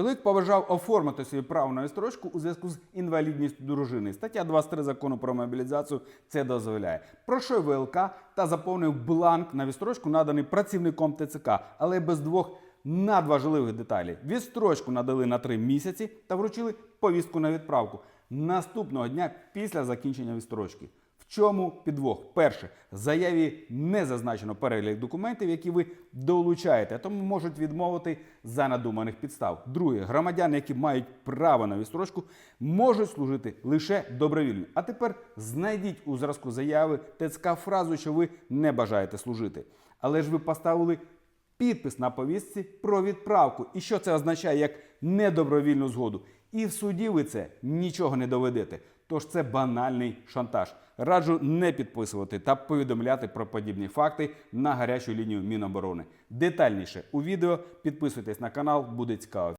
Чоловік побажав оформити собі право на відстрочку у зв'язку з інвалідністю дружини. Стаття 23 закону про мобілізацію це дозволяє. Пройшов ВЛК та заповнив бланк на відстрочку, наданий працівником ТЦК, але без двох надважливих деталей. Відстрочку надали на три місяці та вручили повістку на відправку наступного дня після закінчення відстрочки. Чому підвох? Перше, в заяві не зазначено перелік документів, які ви долучаєте, тому можуть відмовити за надуманих підстав. Друге, громадяни, які мають право на відстрочку, можуть служити лише добровільно. А тепер знайдіть у зразку заяви ТЦК фразу, що ви не бажаєте служити. Але ж ви поставили підпис на повістці про відправку. І що це означає як недобровільну згоду? І в суді ви це нічого не доведете. Тож це банальний шантаж. Раджу не підписувати та повідомляти про подібні факти на гарячу лінію Міноборони. Детальніше у відео підписуйтесь на канал, буде цікаво.